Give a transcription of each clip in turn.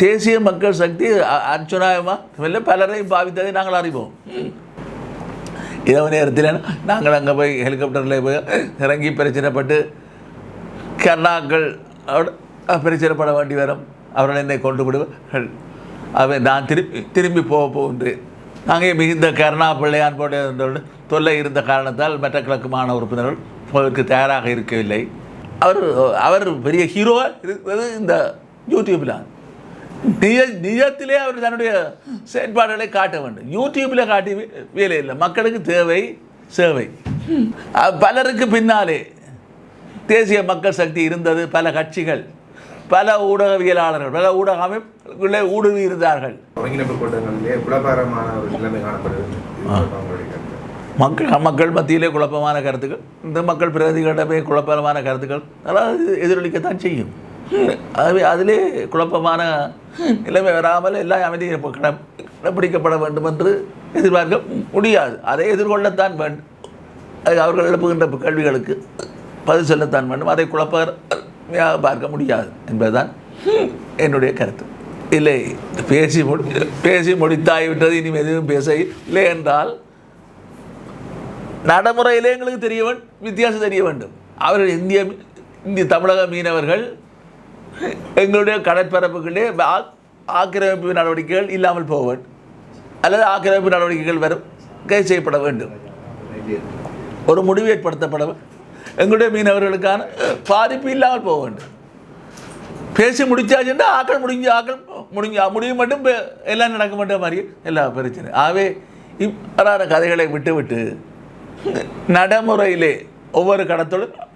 தேசிய மக்கள் சக்தி அ- அர்ச்சுனாயமாக பலரையும் பாவித்ததை நாங்கள் அறிவோம். இரவு நேரத்தில் நாங்கள் அங்கே போய் ஹெலிகாப்டரில் போய் இறங்கி பிரச்சனைப்பட்டு கர்ணாக்கள் பிரச்சனைப்பட வேண்டி வரும். அவர்கள் என்னை கொண்டு விடுவார்கள். அவை நான் திரும்பி திரும்பி போக போகின்றேன். அங்கே மிகுந்த கருணா பிள்ளையான் போன்ற தொல்லை இருந்த காரணத்தால் மற்ற கிழக்கு மாணவ உறுப்பினர்கள் போவதற்கு தயாராக இருக்கவில்லை. அவர் அவர் பெரிய ஹீரோவாக இருக்கிறது இந்த யூடியூப்பில் நிஜ நிஜத்திலே அவர் தன்னுடைய செயற்பாடுகளை காட்ட வேண்டும். யூடியூப்பில் காட்டி வேலை இல்லை. மக்களுக்கு தேவை சேவை. பலருக்கு பின்னாலே தேசிய மக்கள் சக்தி இருந்தது பல கட்சிகள் பல ஊடகவியலாளர்கள் பல ஊடக அமைப்புகளே ஊடுருவி இருந்தார்கள். மக்கள் மக்கள் மத்தியிலே குழப்பமான கருத்துக்கள் இந்த மக்கள் பிரதிகளிடமே குழப்பமான கருத்துக்கள் அதாவது எதிரொலிக்கத்தான் செய்யும். ஆகவே அதிலே குழப்பமான நிலைமை வராமல் எல்லாம் அமைதியும் கட- கடைப்பிடிக்கப்பட வேண்டும் என்று எதிர்பார்க்க முடியாது. அதை எதிர்கொள்ளத்தான் வேண்டும் அது அவர்கள் எழுப்புகின்ற கேள்விகளுக்கு பதில் சொல்லத்தான் வேண்டும். அதை குழப்பமாக பார்க்க முடியாது என்பதுதான் என்னுடைய கருத்து. இல்லை பேசி முடி பேசி முடித்தாய்விட்டது இனி எதுவும் பேச இல்லை என்றால் நடைமுறையிலே எங்களுக்கு தெரிய வேண்டும் வித்தியாசம் தெரிய வேண்டும். அவர்கள் இந்திய இந்திய தமிழக மீனவர்கள் எங்களுடைய கடற்பரப்புகளே ஆக்கிரமிப்பு நடவடிக்கைகள் இல்லாமல் போக வேண்டும் அல்லது ஆக்கிரமிப்பு நடவடிக்கைகள் வரும் கை செய்யப்பட வேண்டும். ஒரு முடிவு ஏற்படுத்தப்பட எங்களுடைய மீனவர்களுக்கான பாதிப்பு இல்லாமல் போக வேண்டும். பேசி முடிச்சாச்சுன்னா ஆக்கள் முடிஞ்சு ஆக்கள் முடிஞ்சு முடிவு மட்டும் பே- எல்லாம் நடக்க மாட்ட மாதிரி எல்லா பிரச்சனை ஆகவே இவ்வாறான கதைகளை விட்டு விட்டு நடைமுறையிலே ஒவ்வொரு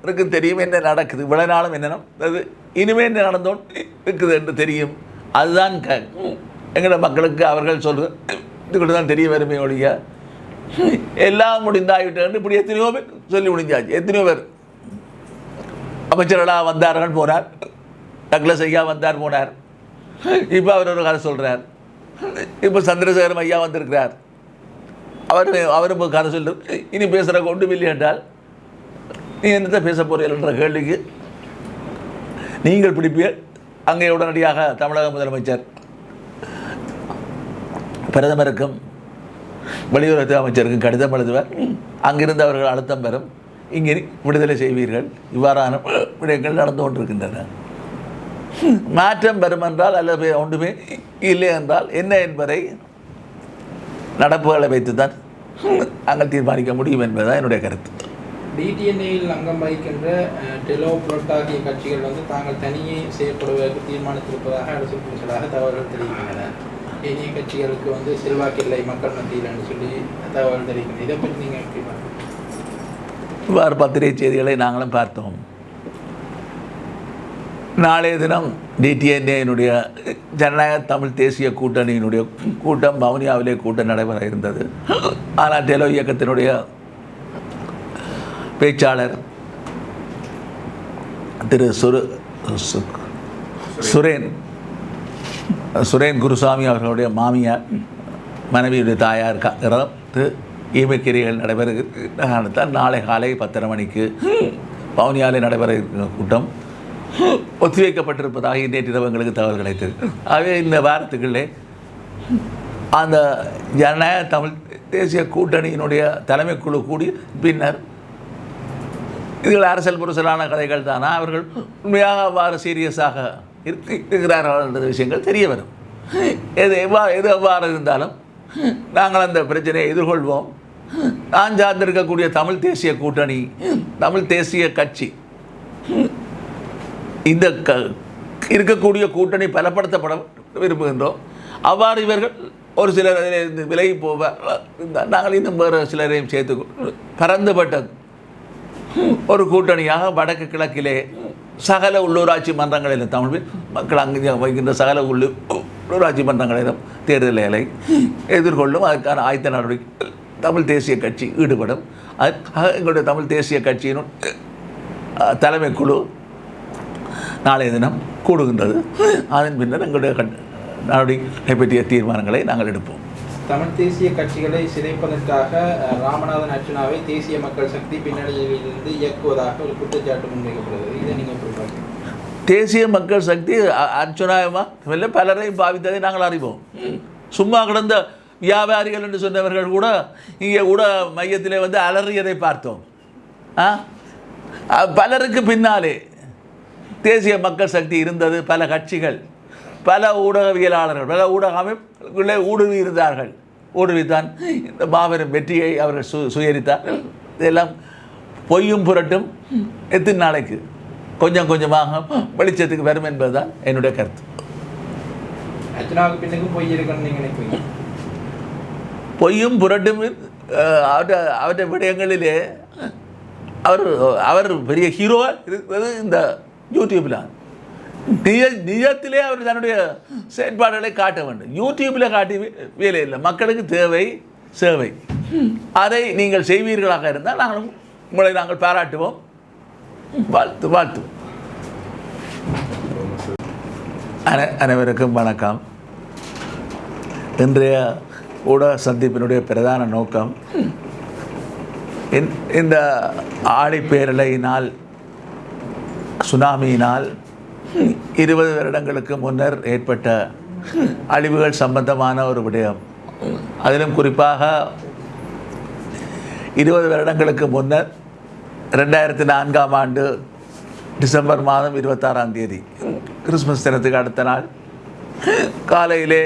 இருக்கு தெரியும் என்ன நடக்குது. இவ்வளோ நாளும் என்ன அது இனிமேல் என்ன நடந்தோன்னு இருக்குது என்று தெரியும். அதுதான் க எங்களோட மக்களுக்கு அவர்கள் சொல்வது இதுக்கு தான் தெரிய வருமே ஒழிய. எல்லாம் முடிந்தாகிவிட்டு இப்படி எத்தனையோ பேர் சொல்லி முடிஞ்சாச்சு. எத்தனையோ பேர். அமைச்சர்களாக வந்தார்கள் போனார். டக்ளஸ் ஐயா வந்தார் போனார். இப்போ அவர் ஒரு கதை சொல்கிறார் இப்போ சந்திரசேகரம் ஐயா வந்திருக்கிறார். அவர் அவரும் கதை சொல்லு இனி பேசுகிற கொண்டு இல்லை என்றால் நீ என்னத்தை பேச போறீர்கள் என்ற கேள்விக்கு நீங்கள் பிடிப்பீர்கள். அங்கே உடனடியாக தமிழக முதலமைச்சர் பிரதமருக்கும் வெளியுறவுத்துறை அமைச்சருக்கும் கடிதம் எழுதுவர். அங்கிருந்து அவர்கள் அழுத்தம் பெறும். இங்கே விடுதலை செய்வீர்கள். இவ்வாறான விடயங்கள் நடந்து கொண்டிருக்கின்றன. மாற்றம் பெறும் என்றால் அல்லது ஒன்றுமே இல்லை என்றால் என்ன என்பதை நடப்புகளை வைத்துத்தான் நாங்கள் தீர்மானிக்க முடியும் என்பதுதான் என்னுடைய கருத்து. டிடிஎன்ஏயில் அங்கம் வகிக்கின்ற டெலோ புளொட் கட்சிகள் வந்து தாங்கள் தனியே செயல்படுவதற்கு தீர்மானித்திருப்பதாக அரசு புரிச்சலாக தகவல்கள் தெரிவிக்கின்றன. ஏனைய கட்சிகளுக்கு வந்து செல்வாக்கில்லை மக்கள் மத்தியில் என்று சொல்லி தகவல் தெரிவிக்கின்றன. இதை பற்றி நீங்கள் எப்படி இவ்வாறு பத்திரிகை செய்திகளை நாங்களும் பார்த்தோம். நாளைய தினம் டிடிஎன்ஏனுடைய ஜனநாயக தமிழ் தேசிய கூட்டணியினுடைய கூட்டம் வவுனியாவிலே கூட்டம் நடைபெற இருந்தது. ஆனால் டெலோ இயக்கத்தினுடைய பேச்சாளர் திரு சுரு சுரேன் சுரேன் குருசாமி அவர்களுடைய மாமியார் மனைவியுடைய தாயார் க- ஈமக்கிரிகள் நடைபெறுகிற நாளை காலை பத்தரை மணிக்கு பவுனியாலே நடைபெற இருக்கிற கூட்டம் ஒத்திவைக்கப்பட்டிருப்பதாக நேற்று எங்களுக்கு தகவல் கிடைத்தது ஆகவே இந்த வாரத்துக்குள்ளே அந்த ஜனநாயக தமிழ் தேசிய கூட்டணியினுடைய தலைமை குழு கூடி பின்னர் இதில் அரசியல் புரசலான கதைகள் தானா அவர்கள் உண்மையாக அவ்வாறு சீரியஸாக இருக்கிறார்கள் என்ற விஷயங்கள் தெரிய வரும். எது எவ்வாறு எது எவ்வாறு இருந்தாலும் நாங்கள் அந்த பிரச்சனையை எதிர்கொள்வோம். நான் சார்ந்திருக்கக்கூடிய தமிழ் தேசிய கூட்டணி தமிழ் தேசிய கட்சி இந்த க இருக்கக்கூடிய கூட்டணி பலப்படுத்தப்பட விரும்புகின்றோம். அவ்வாறு இவர்கள் ஒரு சிலர் அதிலிருந்து விலகி போவார் நாங்கள் இன்னும் வேறு சிலரையும் சேர்த்து பரந்துபட்ட ஒரு கூட்டணியாக வடக்கு கிழக்கிலே சகல உள்ளூராட்சி மன்றங்களிலும் தமிழ் மக்கள் அங்கே வைக்கின்ற சகல உள்ளூ உள்ளூராட்சி மன்றங்களிலும் தேர்தலை எதிர்கொள்ளும். அதற்கான ஆயத்த நடவடிக்கை தமிழ் தேசிய கட்சி ஈடுபடும். அதுக்காக எங்களுடைய தமிழ் தேசிய கட்சியினும் தலைமை குழு நாளைய தினம் கூடுகின்றது. அதன் பின்னர் எங்களுடைய கட்- நடவடிக்கை பற்றிய தீர்மானங்களை நாங்கள் எடுப்போம். தமிழ் தேசிய கட்சிகளை சிதைப்பதற்காக ராமநாதன் அர்ச்சனாவை தேசிய மக்கள் சக்தி பின்னணியிலிருந்து இயக்குவதாக ஒரு குற்றச்சாட்டு முன்வைக்கப்படுகிறது. இதை நீங்கள் எப்படி தேசிய மக்கள் சக்தி அர்ச்சுனாயமா இல்லை பலரையும் பாவித்ததை நாங்கள் அறிவோம். சும்மா கிடந்த வியாபாரிகள் என்று சொன்னவர்கள் கூட இங்கே கூட மையத்திலே வந்து அலறியதை பார்த்தோம். ஆ? பலருக்கு பின்னாலே தேசிய மக்கள் சக்தி இருந்தது பல கட்சிகள் பல ஊடகவியலாளர்கள் பல ஊடக அமைப்புகளே ஊடுருவி இருந்தார்கள் ஊடுருவித்தான் இந்த மாபெரும் வெற்றியை அவர்கள் சு சுயரித்தார்கள். இதெல்லாம் பொய்யும் புரட்டும். எத்தனை நாளைக்கு? கொஞ்சம் கொஞ்சமாக வெளிச்சத்துக்கு வரும் என்பதுதான் என்னுடைய கருத்து. பொய்யும் புரட்டும் அவற்றை அவற்றை விடயங்களிலே அவர் அவர் பெரிய ஹீரோவாக இருக்கிறது இந்த யூடியூப்பில் நிஜ நிஜத்திலே அவர் தன்னுடைய செயற்பாடுகளை காட்ட வேண்டும். யூடியூப்பில் காட்டி வேலை இல்லை. மக்களுக்கு தேவை சேவை. அதை நீங்கள் செய்வீர்களாக இருந்தால் நாங்கள் உங்களை நாங்கள் பாராட்டுவோம். வாழ்த்து வாழ்த்துவோம் அனை அனைவருக்கும் வணக்கம். இன்றைய ஊடக சந்திப்பினுடைய பிரதான நோக்கம் இந்த ஆழிப்பேரலையினால் சுனாமியினால் இருபது வருடங்களுக்கு முன்னர் ஏற்பட்ட அழிவுகள் சம்பந்தமான ஒரு விடயம். அதிலும் குறிப்பாக இருபது வருடங்களுக்கு முன்னர் ரெண்டாயிரத்தி நான்காம் ஆண்டு டிசம்பர் மாதம் இருபத்தாறாம் தேதி கிறிஸ்மஸ் தினத்துக்கு அடுத்த நாள் காலையிலே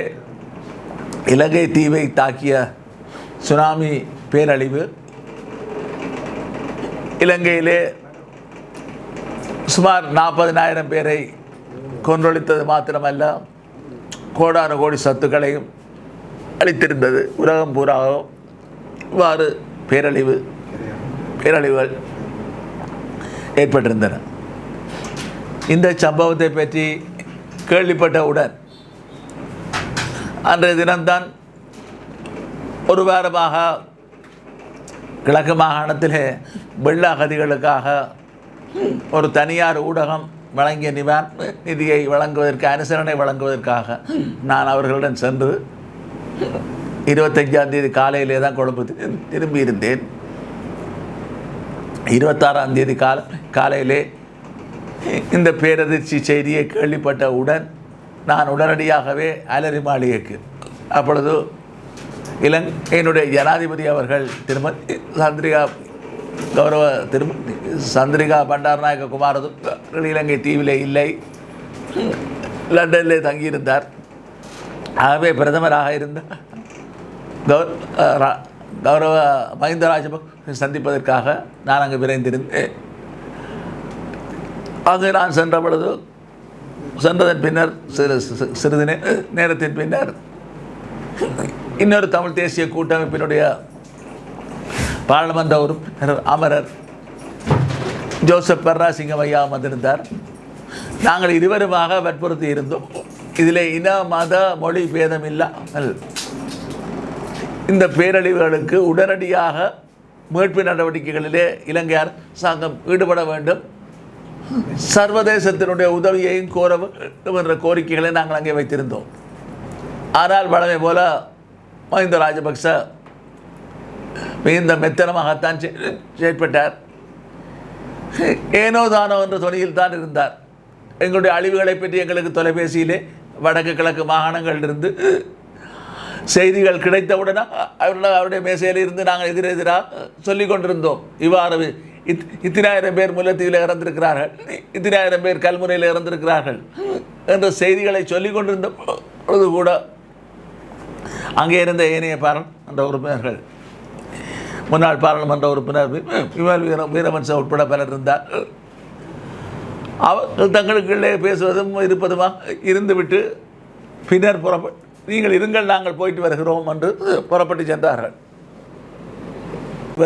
இலங்கை தீவை தாக்கிய சுனாமி பேரழிவு இலங்கையிலே சுமார் நாற்பதினாயிரம் பேரை கொன்றொழித்தது மாத்திரமல்ல கோடான கோடி சத்துக்களையும் அளித்திருந்தது உலகம் பூராகவும் இவ்வாறு பேரழிவு பேரழிவுகள் ஏற்பட்டிருந்தன. இந்த சம்பவத்தை பற்றி கேள்விப்பட்டவுடன் அன்றைய தினம்தான் ஒரு வாரமாக கிழக்கு மாகாணத்திலே வெள்ள அகதிகளுக்காக ஒரு தனியார் ஊடகம் வழங்கிய நிவாரண நிதியை வழங்குவதற்கு அனுசரணை வழங்குவதற்காக நான் அவர்களுடன் சென்று இருபத்தஞ்சாம் தேதி காலையிலே தான் கொழும்பு தி- திரும்பி இருந்தேன். இருபத்தாறாம் தேதி கால காலையிலே இந்த பேரதிர்ச்சி செய்தியை கேள்விப்பட்டவுடன் நான் உடனடியாகவே அலரி மாளிகைக்கு. அப்பொழுது இலங்கையினுடைய ஜனாதிபதி அவர்கள் திருமதி சந்திரிகா கௌரவ திரும்ப சந்திரிகா பண்டாரநாயக்க குமாரது இலங்கை தீவிலே இல்லை. லண்டனிலே தங்கியிருந்தார். ஆகவே பிரதமராக இருந்த கௌர ரா- கௌரவ மஹிந்த ராஜபக்ச சந்திப்பதற்காக நான் அங்கு விரைந்திருந்தேன். அங்கு நான் சென்ற பொழுது சென்றதன் பின்னர் சிறு சிறு- சிறிது நே- நேரத்தின் பின்னர் இன்னொரு தமிழ் தேசிய கூட்டமைப்பினுடைய பாராளுமன்ற உறுப்பினர் அமரர் ஜோசப் பர்ராசிங்கம் ஐயா வந்திருந்தார் நாங்கள் இருவருமாக வற்புறுத்தி இருந்தோம். இதில் இன மத மொழி பேதம் இல்லாமல் இந்த பேரழிவுகளுக்கு உடனடியாக மீட்பு நடவடிக்கைகளிலே இலங்கை அரசாங்கம் ஈடுபட வேண்டும். சர்வதேசத்தினுடைய உதவியையும் கோர வேண்டும் என்ற கோரிக்கைகளை நாங்கள் அங்கே வைத்திருந்தோம். ஆனால் வளமை போல மஹிந்த ராஜபக்ச மிகுந்த மெத்தனமாகத்தான் செயற்பட்டார். ஏனோ தானோ என்ற துணியில் தான் இருந்தார். எங்களுடைய அழிவுகளை பற்றி எங்களுக்கு தொலைபேசியிலே வடக்கு கிழக்கு மாகாணங்களிலிருந்து செய்திகள் கிடைத்தவுடனே அவருடைய அவருடைய மேசையில் இருந்து நாங்கள் எதிரெதிராக சொல்லி கொண்டிருந்தோம். இவ்வாறு இத் இத்தனாயிரம் பேர் முல்லைத்தீவில் இறந்திருக்கிறார்கள். இத்தனாயிரம் பேர் கல்முனையில் இறந்திருக்கிறார்கள் என்ற செய்திகளை சொல்லி கொண்டிருந்த பொழுது கூட அங்கே இருந்த ஏனைய பாரன் அந்த உறுப்பினர்கள் முன்னாள் பாராளுமன்ற உறுப்பினர் விமல் வீர வீரவன்ச உட்பட பலர் இருந்தார். அவர்கள் தங்களுக்குள்ளே பேசுவதும் இருப்பதுமா இருந்துவிட்டு பின்னர் புறப்ப நீங்கள் இருங்கள் நாங்கள் போயிட்டு வருகிறோம் என்று புறப்பட்டு சென்றார்கள்.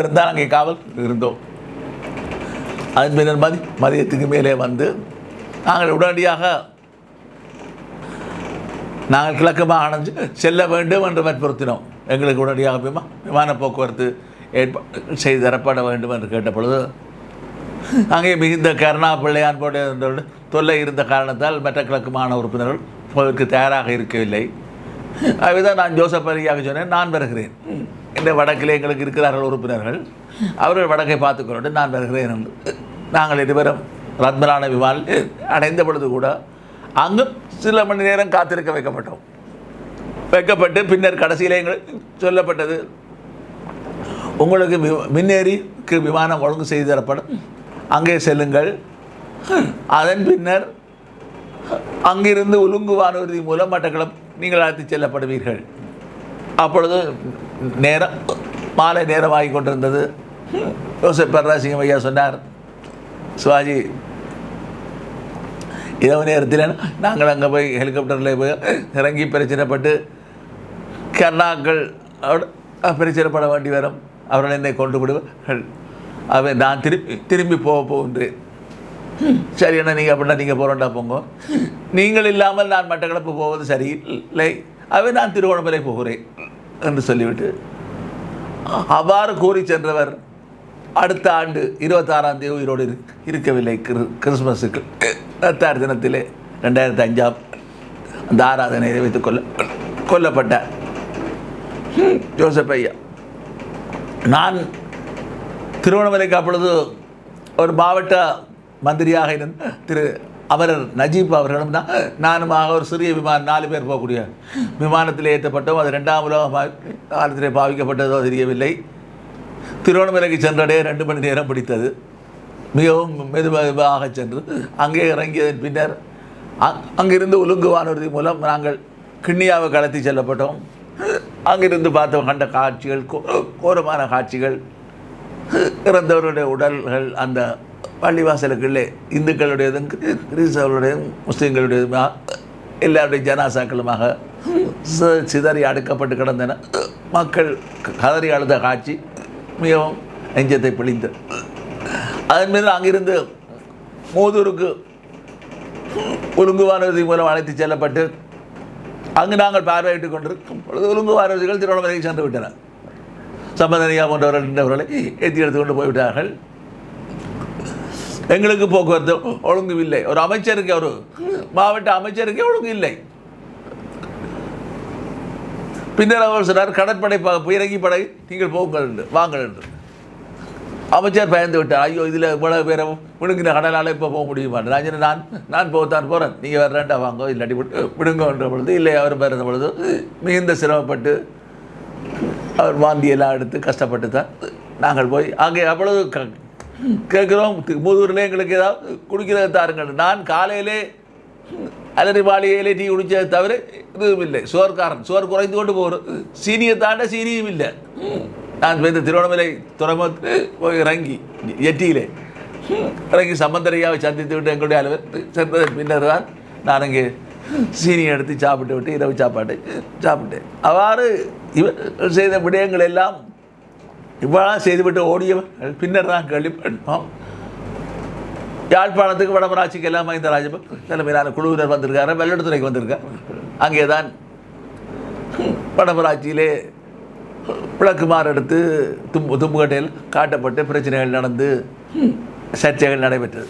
இருந்தால் அங்கே காவல் இருந்தோம். அதன் பின்னர் மதி மதியத்துக்கு மேலே வந்து நாங்கள் உடனடியாக நாங்கள் கிழக்கு மாகாணம் செல்ல வேண்டும் என்று வற்புறுத்தினோம். எங்களுக்கு உடனடியாக விமா விமான போக்குவரத்து ஏற்பாடு செய்து தரப்பட வேண்டும் என்று கேட்ட பொழுது அங்கே மிகுந்த கருணா பிள்ளையான் போன்ற தொல்லை இருந்த காரணத்தால் மற்ற கிழக்கு மாணவ உறுப்பினர்கள் போவதற்கு தயாராக இருக்கவில்லை. அதுதான் நான் ஜோசப் அலியாக சொன்னேன் நான் வருகிறேன். இந்த வடக்கிலே எங்களுக்கு இருக்கிறார்கள் உறுப்பினர்கள். அவர்கள் வடக்கை பார்த்துக்கொண்டு நான் வருகிறேன் என்று. நாங்கள் இருவரும் ரத்மலான விமானம் அடைந்த பொழுது கூட அங்கும் சில மணி நேரம் காத்திருக்க வைக்கப்பட்டோம். வைக்கப்பட்டு பின்னர் கடைசியில் எங்களுக்கு சொல்லப்பட்டது. உங்களுக்கு மின்னேறிக்கு விமானம் ஒழுங்கு செய்து தரப்படும். அங்கே செல்லுங்கள். அதன் பின்னர் அங்கிருந்து உலுங்கு வானூர்தி மூலம் மட்டக்களம் நீங்கள் அழைத்துச் செல்லப்படுவீர்கள். அப்பொழுது நேரம் மாலை நேரமாகி கொண்டிருந்தது. யோசப் பரராசிங்கம் ஐயா சொன்னார் சிவாஜி இரவு நேரத்தில் நாங்கள் அங்கே போய் ஹெலிகாப்டரில் போய் இறங்கி பிரச்சனைப்பட்டு கர்ணாக்கள் பிரச்சனைப்பட வேண்டி வரும். அவர்கள் என்னை கொண்டு விடுவார்கள். அவன் நான் திருப்பி திரும்பி போக போகின்றேன். சரி என்ன நீங்கள் அப்படின்னா நீங்கள் போகிறோண்டா போங்க. நீங்கள் இல்லாமல் நான் மட்டக்களப்பு போவது சரியில்லை. அவை நான் திருவோணமலை போகிறேன் என்று சொல்லிவிட்டு அவ்வாறு கூறி சென்றவர் அடுத்த ஆண்டு இருபத்தாறாம் தேதி உயிரோடு இரு- இருக்கவில்லை. கிரு கிறிஸ்மஸுக்கு ரத்தார் தினத்திலே ரெண்டாயிரத்தி அஞ்சாம் அந்த ஆராதனை வைத்து கொல்ல கொல்லப்பட்டார். ஜோசப் ஐயா. நான் திருவண்ணாமலைக்கு அப்பொழுது ஒரு மாவட்ட மந்திரியாக இருந்த திரு அமரர் நஜீப் அவர்களும் தான் நானுமாக ஒரு சிறிய விமானம் நாலு பேர் போகக்கூடிய விமானத்தில் ஏற்றப்பட்டோம். அது ரெண்டாம் உலக காலத்தில் பாவிக்கப்பட்டதோ தெரியவில்லை. திருவண்ணாமலைக்கு சென்றடைய ரெண்டு மணி நேரம் பிடித்தது. மிகவும் மெது மெதுவாக சென்று அங்கே இறங்கியதன் பின்னர் அங்கிருந்து ஒழுங்கு வானூர்தி மூலம் நாங்கள் கிண்ணியாவை கடத்தி செல்லப்பட்டோம். அங்கிருந்து பார்த்தோம் கண்ட காட்சிகள் கோ- கோரமான காட்சிகள் இறந்தவருடைய உடல்கள் அந்த பள்ளிவாசலுக்குள்ளே இந்துக்களுடையதும் கிறிஸ்தவர்களுடையதும் முஸ்லீம்களுடையதும் எல்லாருடைய ஜனாசாக்களுமாக சி- சிதறி அடுக்கப்பட்டு கிடந்தன. மக்கள் கதறி அழுத காட்சி மிகவும் நெஞ்சத்தை பிழிந்து. அதன் மீது அங்கிருந்து மூதூருக்கு ஒழுங்குவானவதி மூலம் அழைத்து செல்லப்பட்டு அங்கு நாங்கள் பார்வையிட்டுக் கொண்டிருக்கும் பொழுது ஒழுங்குவானவதிகள் திருவண்ணாமலைக்கு சென்று விட்டனர் சம்பந்தனியா போன்றவர்கள் நின்றவர்களை ஏற்றி எடுத்து கொண்டு போய்விட்டார்கள். எங்களுக்கு போக்குவரத்து ஒழுங்கு இல்லை ஒரு அமைச்சருக்கு ஒரு மாவட்ட அமைச்சருக்கு ஒழுங்கு இல்லை பின்னர் அவர் சொன்னார் கடற்படை இறங்கி படை நீங்கள் போங்கள் என்று வாங்கள் என்று. அமைச்சர் பயந்து விட்டார். ஐயோ இதில் இவ்வளோ பேரை விடுங்கின கடலால் இப்போ போக முடியுமா? நான் நான் நான் போகத்தான் போகிறேன் நீங்கள் வர்றேன்டா வாங்க இல்லாட்டி விடுங்கன்ற பொழுது இல்லை அவர் பிறந்த பொழுது மிகுந்த சிரமப்பட்டு அவர் வாந்தியெல்லாம் எடுத்து கஷ்டப்பட்டு தான் நாங்கள் போய் அங்கே அவ்வளவு க கேட்குறோம். மூதூரில் எங்களுக்கு ஏதாவது குடிக்கிறத தாருங்கள். நான் காலையிலே அலரி மாளிகையிலே டீ குடிச்சதை தவிர இதுவும் இல்லை. சோர்காரன் சோர் குறைந்து கொண்டு போகிறோம் சீனியை தாண்ட சீனியும் இல்லை. நான் இந்த திருவண்ணாமலை துறைமுகத்தில் போய் இறங்கி எட்டியிலே. இறங்கி சம்பந்தரையாவை சந்தித்து விட்டு எங்களுடைய அலுவலர் சென்றதன் பின்னர் தான் நான் அங்கே சீனி எடுத்து சாப்பிட்டு விட்டு இரவு சாப்பாடு சாப்பிட்டேன். அவ்வாறு இவர் செய்த விடயங்கள் எல்லாம் இவ்வளவு செய்துவிட்டு ஓடியவர்கள் பின்னர் தான் கேள்விப்பட்டோம். யாழ்ப்பாணத்துக்கு வடமராட்சிக்கு எல்லாம் மஹிந்த ராஜபக்ச தலைமையிலான குழுவினர் வந்திருக்காரு வெள்ளடத்துறைக்கு வந்திருக்கார் அங்கே தான் வடமராட்சியிலே விளக்குமாறு எடுத்து தும்பு தும்புக்கட்டையில் காட்டப்பட்டு பிரச்சனைகள் நடந்து சர்ச்சைகள் நடைபெற்றது.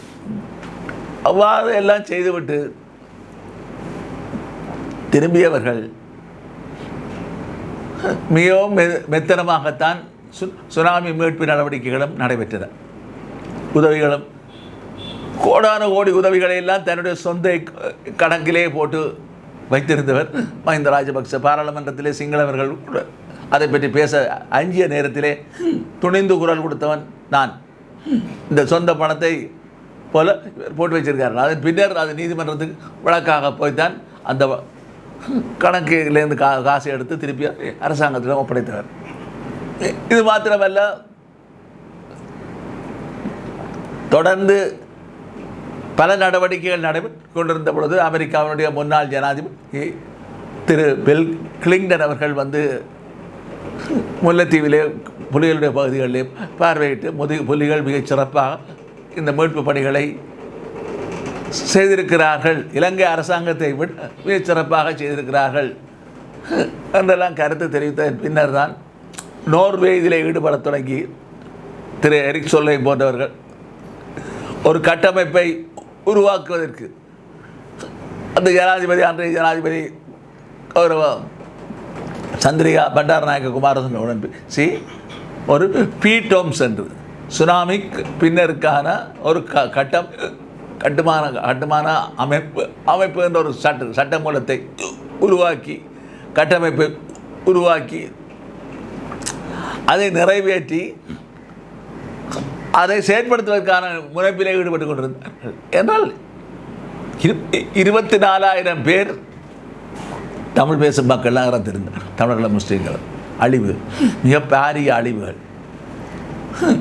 அவ்வாறு எல்லாம் செய்துவிட்டு திரும்பியவர்கள் மிகவும் மெ- மெத்தனமாகத்தான் சு- சுனாமி மீட்பு நடவடிக்கைகளும் நடைபெற்றன. உதவிகளும் கோடான கோடி உதவிகளை எல்லாம் தன்னுடைய சொந்த கணக்கிலே போட்டு வைத்திருந்தவர் மஹிந்த ராஜபக்ச. பாராளுமன்றத்திலே சிங்களவர்கள் கூட அதை பற்றி பேச அஞ்சிய நேரத்திலே துணிந்து குரல் கொடுத்தவன் நான். இந்த சொந்த பணத்தை போல போட்டு வச்சிருக்காரு. அதன் பின்னர் அது நீதிமன்றத்துக்கு வழக்காக போய்த்தான். அந்த கணக்கிலேருந்து கா காசை எடுத்து திருப்பி அரசாங்கத்திடம் ஒப்படைத்தவர் இது மாத்திரமல்ல தொடர்ந்து பல நடவடிக்கைகள் நடைபெற்று கொண்டிருந்த பொழுது அமெரிக்காவினுடைய முன்னாள் ஜனாதிபதி திரு பில் கிளிங்டன் அவர்கள் வந்து முல்லைத்தீவிலே புலிகளுடைய பகுதிகளிலே பார்வையிட்டு முது புலிகள் மிகச் சிறப்பாக இந்த மீட்பு பணிகளை செய்திருக்கிறார்கள். இலங்கை அரசாங்கத்தை விட மிகச் சிறப்பாக செய்திருக்கிறார்கள். என்றெல்லாம் கருத்து தெரிவித்த பின்னர் தான் நோர்வே இதில் ஈடுபடத் தொடங்கி திரு எரிக் சொல்லை போன்றவர்கள் ஒரு கட்டமைப்பை உருவாக்குவதற்கு அந்த ஜனாதிபதி அன்றைய ஜனாதிபதி கௌரவம் சந்திரிகா பண்டாரநாயக்க உடன்பு. சி ஒரு பி டோம் சென்று சுனாமிக் பின்னருக்கான ஒரு க கட்டம் கட்டுமான கட்டுமான அமைப்பு அமைப்பு என்ற ஒரு சட்ட சட்டமூலத்தை உருவாக்கி கட்டமைப்பை உருவாக்கி அதை நிறைவேற்றி அதை செயற்படுத்துவதற்கான முனைப்பிலே ஈடுபட்டு கொண்டிருந்தார்கள். என்றால் இரு- இருபத்தி நாலாயிரம் பேர் தமிழ் பேசும் மக்கள்லாம் இறந்திருந்தார் தமிழர்களை முஸ்லீம்கள். அழிவு. மிக பாரிய அழிவுகள்.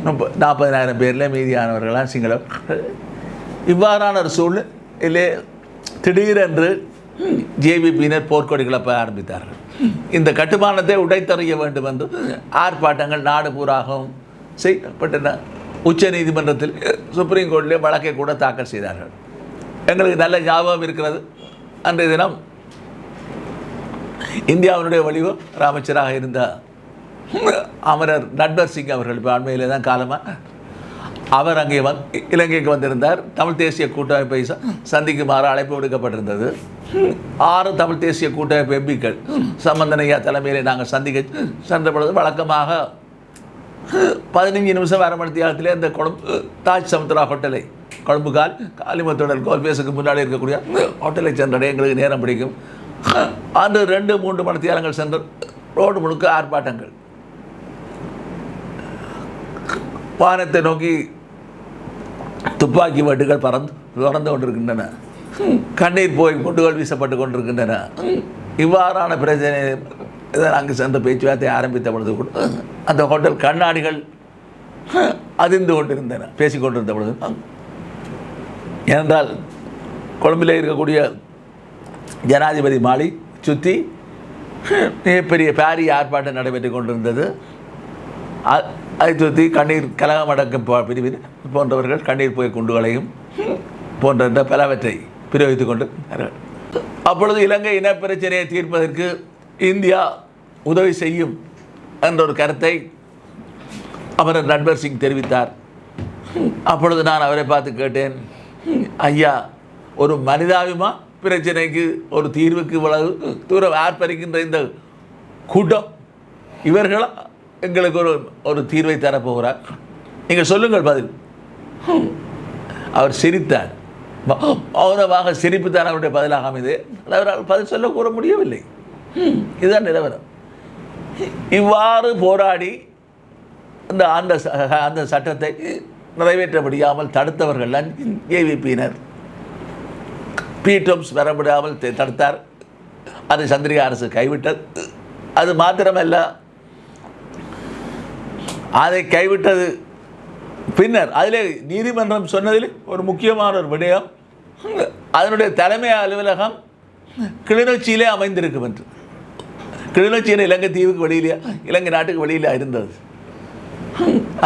முப்ப- நாற்பதினாயிரம் பேரில் மீதியானவர்களாக சிங்களம் இவ்வாறான ஒரு சூழ்நிலை திடீரென்று ஜேவிபியினர் போர்க்கொடி கிளப்ப ஆரம்பித்தார்கள். இந்த கட்டுமானத்தை உடைத்தறிய வேண்டும் என்று ஆர்ப்பாட்டங்கள் நாடு பூராகவும் செய்யப்பட்டன. உச்ச நீதிமன்றத்தில் சுப்ரீம் கோர்ட்டிலே வழக்கை கூட தாக்கல் செய்தார்கள். எங்களுக்கு நல்ல ஞாபகம் இருக்கிறது. அன்றைய தினம் இந்தியாவினுடைய வடிவம் அமைச்சராக இருந்த அமரர் நட்வர் சிங் அவர்கள் இப்போ அண்மையிலே தான் காலமாக அவர் அங்கே வந் இலங்கைக்கு வந்திருந்தார். தமிழ் தேசிய கூட்டமைப்பை சந்திக்குமாறு அழைப்பு விடுக்கப்பட்டிருந்தது. ஆறு தமிழ் தேசிய கூட்டமைப்பு எம்பிக்கள் சம்பந்தனையா தலைமையிலே நாங்கள் சந்திக்க சென்ற பொழுது வழக்கமாக பதினஞ்சு நிமிஷம் அரை மணி தியாகத்திலே இந்த கொழும்பு தாஜ் சமுத்ரா ஹோட்டலை கொழும்பு கால் காலிமத்தோடல் கோல்பேஸுக்கு முன்னாடி இருக்கக்கூடிய ஹோட்டலை சென்றடைய எங்களுக்கு நேரம் பிடிக்கும். அன்று ரெண்டு மூன்று மணி தியாலங்கள் சென்று ரோடு முழுக்க ஆர்ப்பாட்டங்கள். வானத்தை நோக்கி துப்பாக்கி வெட்டுகள் பறந்து பறந்து கொண்டிருக்கின்றன. கண்ணீர் போய் குண்டுகள் வீசப்பட்டு கொண்டிருக்கின்றன. இவ்வாறான பிரச்சனை அங்கு சென்று பேச்சுவார்த்தை ஆரம்பித்த பொழுது கூட அந்த ஹோட்டல் கண்ணாடிகள் அதிர்ந்து கொண்டிருந்தன பேசிக்கொண்டிருந்த பொழுது. ஏனென்றால் கொழும்பிலே இருக்கக்கூடிய ஜனாதிபதி மாளி சுற்றி மிகப்பெரிய பாரி ஆர்ப்பாட்டம் நடைபெற்று கொண்டிருந்தது. அதை சுற்றி கண்ணீர் கலகம் அடக்கும் பிரிவில் போன்றவர்கள் கண்ணீர் போய் குண்டுகளையும் போன்ற பலவற்றை பிரயோகித்து கொண்டு அப்பொழுது இலங்கை இனப்பிரச்சனையை தீர்ப்பதற்கு இந்தியா உதவி செய்யும் என்ற ஒரு கருத்தை அமரர் நண்பர் சிங் தெரிவித்தார். அப்பொழுது நான் அவரை பார்த்து கேட்டேன் ஐயா ஒரு மனிதாபிமா பிரச்சனைக்கு ஒரு தீர்வுக்கு இவ்வளவு தூரம் ஆர்ப்பரிக்கின்ற இந்த கூட்டம் இவர்களா எங்களுக்கு ஒரு ஒரு தீர்வை தரப்போகிறார். நீங்கள் சொல்லுங்கள் பதில். அவர் சிரித்தார். மௌனமாக சிரிப்பு தான் அவருடைய பதிலாக அமைது அவரால் பதில் சொல்ல கூற முடியவில்லை. இதுதான் நிலவரம். இவ்வாறு போராடி அந்த அந்த அந்த சட்டத்தை நிறைவேற்ற முடியாமல் தடுத்தவர்கள் ஏவிபியினர் பீட்டம்ஸ் பெற விடாமல் தடுத்தார். அது சந்திரிகா அரசு கைவிட்டது. அது மாத்திரமல்ல அதை கைவிட்டது பின்னர் அதிலே நீதிமன்றம் சொன்னதில் ஒரு முக்கியமான ஒரு விடயம். அதனுடைய தலைமை அலுவலகம் கிளிநொச்சியிலே அமைந்திருக்கும் என்று. கிளிநொச்சியின் இலங்கை தீவுக்கு வெளியிலே இலங்கை நாட்டுக்கு வெளியில் இருந்தது.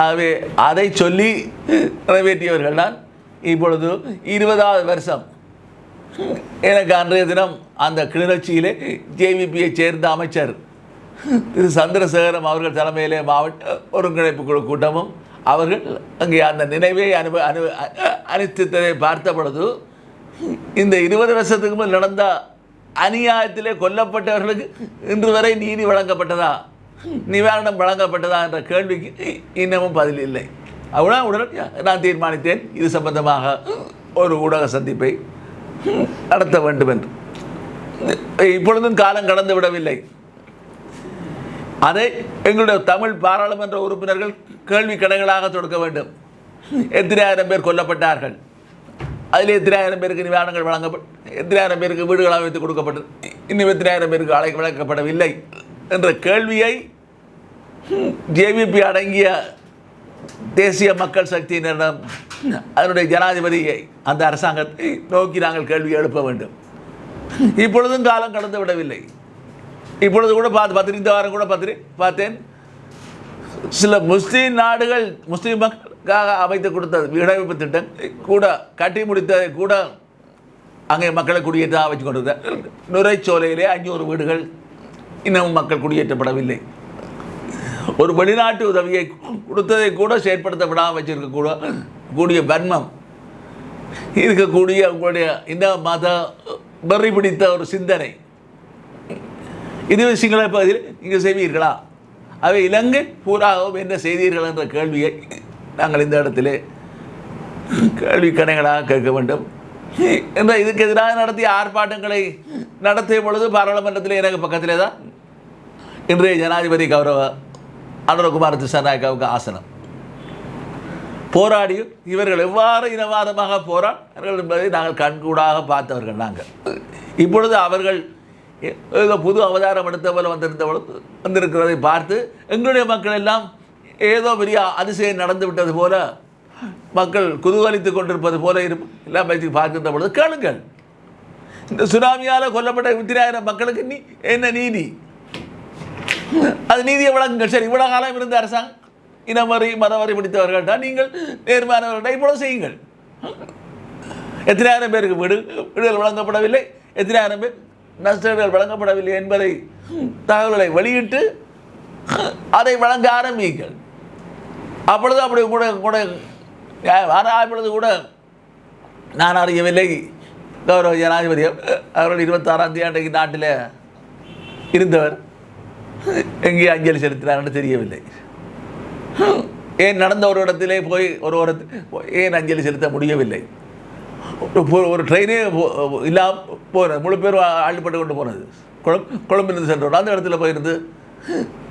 ஆகவே அதை சொல்லி நிறைவேற்றியவர்கள் தான் இப்பொழுது இருபதாவது வருஷம் எனக்கு அன்றைய தினம் அந்த கிளிநொச்சியிலே ஜேவிபியை சேர்ந்த அமைச்சர் திரு சந்திரசேகரம் அவர்கள் தலைமையிலே மாவட்ட ஒருங்கிணைப்பு குழு கூட்டமும் அவர்கள் அங்கே அந்த நினைவை அனுப அனு அ- அனுஷ்டித்ததை பார்த்த பொழுது இந்த இருபது வருஷத்துக்கு முன் நடந்த அநியாயத்திலே கொல்லப்பட்டவர்களுக்கு இன்று வரை நீதி வழங்கப்பட்டதா? நிவாரணம் வழங்கப்பட்டதா என்ற கேள்விக்கு இன்னமும் பதில் இல்லை. அவ்வளோ உடனே நான் தீர்மானித்தேன். இது சம்பந்தமாக ஒரு ஊடக சந்திப்பை நடத்த வேண்டும் என்று இப்பொழுதும் காலம் கடந்து விடவில்லை. அதை எங்களுடைய தமிழ் பாராளுமன்ற உறுப்பினர்கள் கேள்வி கடைகளாக தொடுக்க வேண்டும். எத்தனையாயிரம் பேர் கொல்லப்பட்டார்கள்? அதில் எத்தனையாயிரம் பேருக்கு நிவாரணங்கள் வழங்கப்பட்டு எத்தனையாயிரம் பேருக்கு வீடுகள் அமைத்து கொடுக்கப்பட்டது? இன்னும் எத்தனையாயிரம் பேருக்கு அழை வழங்கப்படவில்லை என்ற கேள்வியை ஜேவிபி அடங்கிய தேசிய மக்கள் சக்தியினரிடம் அதனுடைய ஜனாதிபதியை அந்த அரசாங்கத்தை நோக்கி நாங்கள் கேள்வி எழுப்ப வேண்டும். இப்பொழுதும் காலம் கடந்து விடவில்லை. இப்பொழுது கூட பார்த்து பத்திரி இந்த வாரம் கூட பத்திரி பார்த்தேன். சில முஸ்லீம் நாடுகள் முஸ்லீம் மக்களுக்காக அமைத்து கொடுத்த வீடமைப்பு திட்டம் கூட கட்டி முடித்ததை கூட அங்கே மக்களை குடியேற்ற அமைச்சு கொண்டிருந்தார் நுரைச்சோலையிலே அஞ்சூறு வீடுகள் இன்னமும் மக்கள் குடியேற்றப்படவில்லை. ஒரு வெளிநாட்டு உதவியை கொடுத்ததை கூட செயற்படுத்த விடாமல் வச்சுருக்கக்கூட கூடிய வன்மம். இருக்கக்கூடிய உங்களுடைய இந்த மத வெறி பிடித்த ஒரு சிந்தனை. இது சிங்கள பகுதியில் நீங்கள் செய்வீர்களா? அவை இலங்கை பூராகவும் என்ன செய்தீர்கள் என்ற கேள்வியை நாங்கள் இந்த இடத்திலே கேள்வி கணைகளாக கேட்க வேண்டும். என்ற இதுக்கு எதிராக நடத்திய ஆர்ப்பாட்டங்களை நடத்திய பொழுது பாராளுமன்றத்தில் எனக்கு பக்கத்திலே தான் இன்றைய ஜனாதிபதி கௌரவ அனுரகுமார் திசாநாயக்காவுக்கு ஆசனம். போராடியும் இவர்கள் எவ்வாறு இனவாதமாக போராடுகிறார்கள் என்பதை நாங்கள் கண்கூடாக பார்த்தவர்கள் நாங்கள். இப்பொழுது அவர்கள் ஏதோ புது அவதாரம் எடுத்த போல வந்திருந்த வந்திருக்கிறதை பார்த்து எங்களுடைய மக்கள் எல்லாம் ஏதோ பெரிய அதிசயம் நடந்து விட்டது போல மக்கள் குதூகலித்துக் கொண்டிருப்பது போல இருக்கும் எல்லாம் பற்றி பார்க்கின்ற பொழுது கேளுங்கள். இந்த சுனாமியால் கொல்லப்பட்ட வித்திராயிரம் மக்களுக்கு நீ என்ன நீதி? அது நீதியை வழங்குங்கள். சரி இவ்வளவு காலம் இருந்த அரசாங்கம் இனவரி மதவரி பிடித்தவர்கள் தான் நீங்கள் நேர்மையானவர்கள் இப்பொழுது செய்யுங்கள். எத்தனாயிரம் பேருக்கு வீடு வீடுகள் வழங்கப்படவில்லை? எத்தனாயிரம் பேர் நஷ்டங்கள் வழங்கப்படவில்லை என்பதை தகவல்களை வெளியிட்டு அதை வழங்க ஆரம்பியுங்கள். அப்பொழுது அப்படி கூட கூட அப்பொழுது கூட நான் அறியவில்லை. கௌரவ ஜனாதிபதி அவர்கள் இருபத்தாறாம் தேதி அன்றைக்கு நாட்டில் இருந்தவர். எங்கே அஞ்சலி செலுத்தினார்னு தெரியவில்லை. ஏன் நடந்த ஒரு இடத்திலே போய் ஒரு ஒரு ஏன் அஞ்சலி செலுத்த முடியவில்லை? ஒரு ஒரு ட்ரெயினே இல்லாமல் போனது முழு பேரும் ஆள்பட்டு கொண்டு போனது. குழம் கொழும்பிலிருந்து சென்றோம் அந்த இடத்துல போயிருந்து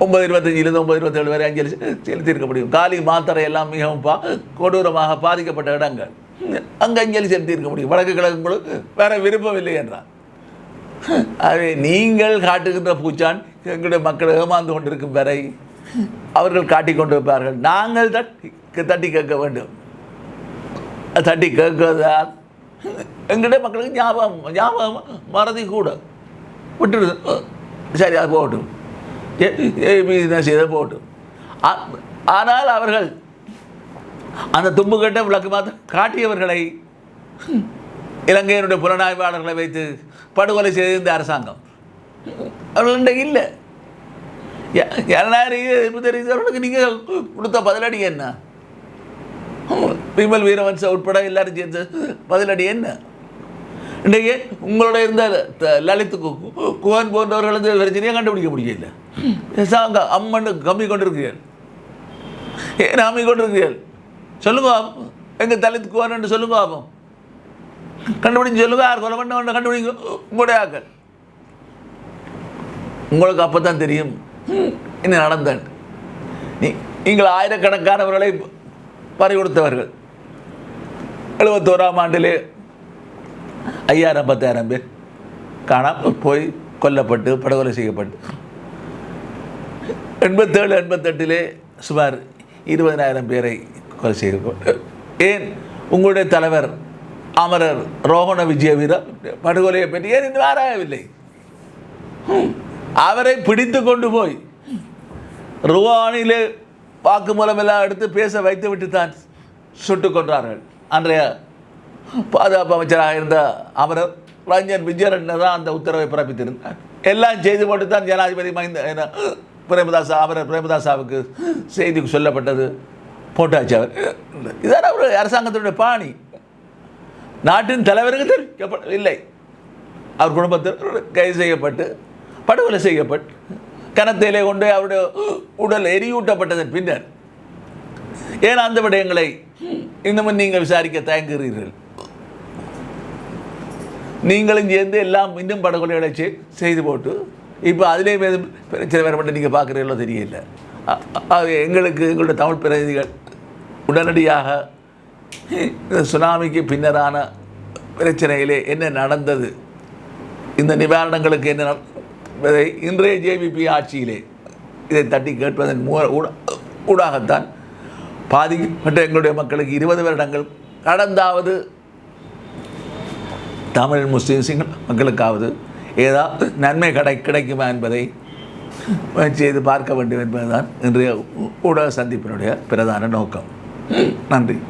ஒன்பது இருபத்தஞ்சிலிருந்து ஒன்பது இருபத்தேழு வரை அஞ்சலி செலுத்தியிருக்க முடியும். காலி மாத்தரை எல்லாம் மிகவும் பா கொடூரமாக பாதிக்கப்பட்ட இடங்கள். அங்கே அஞ்சலி செலுத்தியிருக்க முடியும். வடக்கு கிழக்கு வேற விருப்பம் இல்லை என்றார். ஆகவே நீங்கள் காட்டுகின்ற பூச்சான் எங்களுடைய மக்கள் ஏமாந்து கொண்டிருக்கும் வரை அவர்கள் காட்டிக்கொண்டு இருப்பார்கள் நாங்கள் தட்டி தட்டி கேட்க வேண்டும். தட்டி கேட்கறதால் எங்களுடைய மக்களுக்கு ஞாபகம் ஞாபகம் மறதி கூட. விட்டுடுது சரி அது போகட்டும். என்ன செய்த போகட்டும். ஆனால் அவர்கள் அந்த தும்பு கட்ட விளக்கு மாத்திரம் காட்டியவர்களை இலங்கையினுடைய புலனாய்வாளர்களை வைத்து படுகொலை செய்த இந்த அரசாங்கம். அவர்கள்ட்ட இன்றைக்கு இல்லை ஜனநாயக தெரிந்தவர்களுக்கு நீங்கள் கொடுத்த பதிலடி என்ன? விமல் வீரவன்ச உட்பட எல்லாரும் சேர்ந்து பதிலடி என்ன? இன்றைக்கு உங்களோட இருந்த த- லலித் கு- போன்றவர்கள் இந்த பிரச்சனையை கண்டுபிடிக்க முடியல சாங்க அம்மன் கம்மி கொண்டிருக்கிறீர்கள். ஏன் அம்மி கொண்டிருக்கிறீர்கள்? சொல்லுங்க எங்கள் தலித் குகன் சொல்லுங்க ஆகும் கண்டுபிடிச்சு சொல்லுங்க. யார் கொலை பண்ண கண்டுபிடிங்க. உங்களுடைய ஆக்கள். உங்களுக்கு அப்போ தான் தெரியும். என்ன நடந்தேன்? நீ நீங்கள் ஆயிரக்கணக்கானவர்களை பறி கொடுத்தவர்கள் எழுபத்தோராம் ஆண்டிலே ஐயாயிரம் பத்தாயிரம் பேர் காணாமல் போய் கொல்லப்பட்டு படுகொலை செய்யப்பட்டு. எண்பத்தேழு எண்பத்தெட்டிலே சுமார் இருபதனாயிரம் பேரை கொலை செய்யப்பட்டு. ஏன்? உங்களுடைய தலைவர் அமரர் ரோகண விஜய வீரர் படுகொலையை பற்றி ஏன் இன்னும் ஆராயவில்லை? அவரை பிடித்து கொண்டு போய் ருவானிலே வாக்குமூலம் எல்லாம் எடுத்து பேச வைத்து விட்டு தான் சுட்டுக் கொன்றார்கள். அன்றைய பாதுகாப்பு அமைச்சராக இருந்த அமரர் ரஞ்சன் விஜயரன் தான் அந்த உத்தரவை பிறப்பித்திருந்தார். எல்லாம் செய்து போட்டு தான் ஜனாதிபதி மஹிந்த என்ன, பிரேமதாசா அமரர் பிரேமதாசாவுக்கு செய்தி சொல்லப்பட்டது. போட்டாச்சு அவர். இதான் அவர் அரசாங்கத்தினுடைய பாணி. நாட்டின் தலைவருக்கு தெரிவிக்கப்படவில்லை. அவர் குடும்பத்தில் கைது செய்யப்பட்டு படுகொலை செய்யப்பட்டு கனத்திலே கொண்டு அவருடைய உடல் எரியூட்டப்பட்டதன் பின்னர் ஏன் அந்த விடயங்களை இன்னமும் நீங்கள் விசாரிக்க தயங்குகிறீர்கள்? நீங்களும் சேர்ந்து எல்லாம் இன்னும் படுகொலைகளை செய்து போட்டு இப்போ அதிலே மீது பிரச்சனை வரப்பட்டு நீங்கள் பார்க்குறீங்களோ தெரியல. அது எங்களுக்கு எங்களுடைய தமிழ் பிரதிநிதிகள் உடனடியாக இந்த சுனாமிக்கு பின்னரான பிரச்சனையிலே என்ன நடந்தது? இந்த நிவாரணங்களுக்கு என்ன இன்றைய ஜேபிபி ஆட்சியிலே இதை தட்டி கேட்பதன் மூல ஊடாகத்தான் பாதிக்கப்பட்ட எங்களுடைய மக்களுக்கு இருபது வருடங்கள் கடந்தாவது தமிழ் முஸ்லீம் சிங்கள மக்களுக்காவது ஏதாவது நன்மை கடை கிடைக்குமா என்பதை செய்து பார்க்க வேண்டும் என்பதுதான் இன்றைய ஊடக சந்திப்பினுடைய பிரதான நோக்கம். நன்றி.